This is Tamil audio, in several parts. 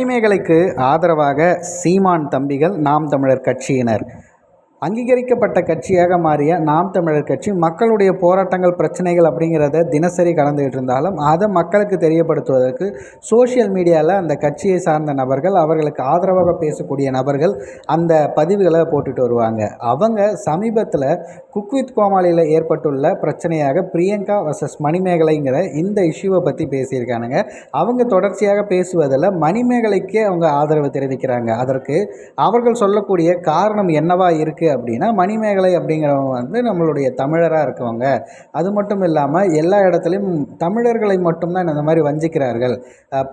மணிமேகலைக்கு ஆதரவாக சீமான் தம்பிகள் நாம் தமிழர் கட்சியினர். அங்கீகரிக்கப்பட்ட கட்சியாக மாறிய நாம் தமிழர் கட்சி மக்களுடைய போராட்டங்கள் பிரச்சனைகள் அப்படிங்கிறத தினசரி கலந்துகிட்டு இருந்தாலும் அதை மக்களுக்கு தெரியப்படுத்துவதற்கு சோஷியல் மீடியாவில் அந்த கட்சியை சார்ந்த நபர்கள் அவர்களுக்கு ஆதரவாக பேசக்கூடிய நபர்கள் அந்த பதிவுகளை போட்டுட்டு வருவாங்க. அவங்க சமீபத்தில் குக் வித் கோமாளியில் ஏற்பட்டுள்ள பிரச்சனையாக பிரியங்கா வர்சஸ் மணிமேகலைங்கிற இந்த இஷ்யூவை பற்றி பேசியிருக்கானுங்க. அவங்க தொடர்ச்சியாக பேசுவதில் மணிமேகலைக்கே அவங்க ஆதரவு தெரிவிக்கிறாங்க. அதற்கு அவர்கள் சொல்லக்கூடிய காரணம் என்னவா இருக்குது அப்படின்னா மணிமேகலை அப்படிங்கிறவங்க வந்து நம்மளுடைய தமிழராக இருக்கவங்க. அது மட்டும் இல்லாமல் எல்லா இடத்துலையும் தமிழர்களை மட்டும்தான் இந்த மாதிரி வஞ்சிக்கிறார்கள்.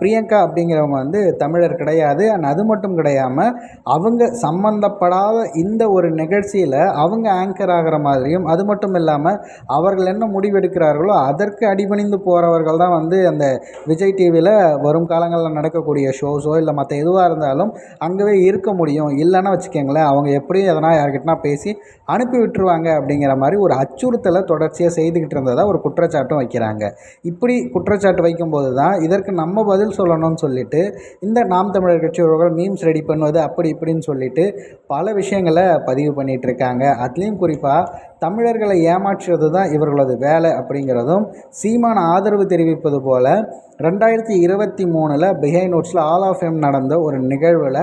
பிரியங்கா அப்படிங்கிறவங்க வந்து தமிழர் கிடையாது. அண்ட் அது மட்டும் கிடையாமல் அவங்க சம்பந்தப்படாத இந்த ஒரு நிகழ்ச்சியில் அவங்க ஆங்கர் ஆகிற மாதிரியும் அது மட்டும் இல்லாமல் அவர்கள் என்ன முடிவெடுக்கிறார்களோ அதற்கு அடிபணிந்து போகிறவர்கள் தான் வந்து அந்த விஜய் டிவியில் வரும் காலங்களில் நடக்கக்கூடிய ஷோஸோ இல்லை மற்ற எதுவாக இருந்தாலும் அங்கவே இருக்க முடியும். இல்லைன்னா வச்சுக்கோங்களேன் அவங்க எப்படியும் எதனா யார்கிட்டனா பேசி அனுப்பி விட்டுருவாங்க அப்படிங்கிற மாதிரி ஒரு அச்சுறுத்தலை தொடர்ச்சியாக செய்துக்கிட்டு இருந்ததாக ஒரு குற்றச்சாட்டும் வைக்கிறாங்க. இப்படி குற்றச்சாட்டு வைக்கும்போது தான் இதற்கு நம்ம பதில் சொல்லணும்னு சொல்லிட்டு இந்த நாம் தமிழர் கட்சியோர்கள் மீம்ஸ் ரெடி பண்ணுவது அப்படி இப்படின்னு சொல்லிட்டு பல விஷயங்களை பதிவு பண்ணிகிட்டு இருக்காங்க. அதுலேயும் குறிப்பாக தமிழர்களை ஏமாற்றுறது தான் இவர்களது வேலை அப்படிங்கிறதும் சீமான ஆதரவு தெரிவிப்பது போல் ரெண்டாயிரத்தி இருபத்தி மூணில் பிஹை நோட்ஸில் ஆல் ஆஃப் எம் நடந்த ஒரு நிகழ்வில்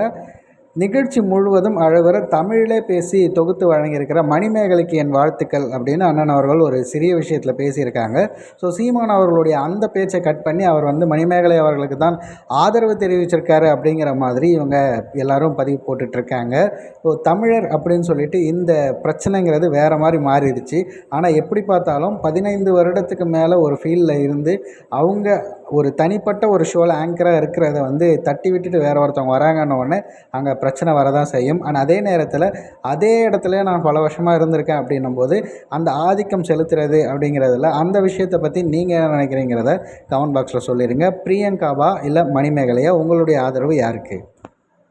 நிகழ்ச்சி முழுவதும் அழகுற தமிழிலே பேசி தொகுத்து வழங்கியிருக்கிற மணிமேகலைக்கு என் வாழ்த்துக்கள் அப்படின்னு அண்ணன் அவர்கள் ஒரு சிறிய விஷயத்தில் பேசியிருக்காங்க. ஸோ சீமான் அவர்களுடைய அந்த பேச்சை கட் பண்ணி அவர் வந்து மணிமேகலை அவர்களுக்கு தான் ஆதரவு தெரிவிச்சிருக்காரு அப்படிங்கிற மாதிரி இவங்க எல்லாரும் பதிவு போட்டுட்ருக்காங்க. ஸோ தமிழர் அப்படின்னு சொல்லிட்டு இந்த பிரச்சனைங்கிறது வேறு மாதிரி மாறிடுச்சு. ஆனால் எப்படி பார்த்தாலும் பதினைந்து வருடத்துக்கு மேலே ஒரு ஃபீல்டில் இருந்து அவங்க ஒரு தனிப்பட்ட ஒரு ஷோவில் ஆங்கராக இருக்கிறத வந்து தட்டி விட்டுட்டு வேறு ஒருத்தவங்க வராங்கன்ன உடனே அங்கே பிரச்சனை வரதான் செய்யும். ஆனால் அதே நேரத்தில் அதே இடத்துல நான் பல வருஷமாக இருந்திருக்கேன் அப்படின்னும் போது அந்த ஆதிக்கம் செலுத்துறது அப்படிங்கிறதுல அந்த விஷயத்தை பற்றி நீங்கள் என்ன நினைக்கிறீங்கிறத கமெண்ட் பாக்ஸில் சொல்லிடுங்க பிரியங்காவா இல்லை மணிமேகலையா? உங்களுடைய ஆதரவு யாருக்கு?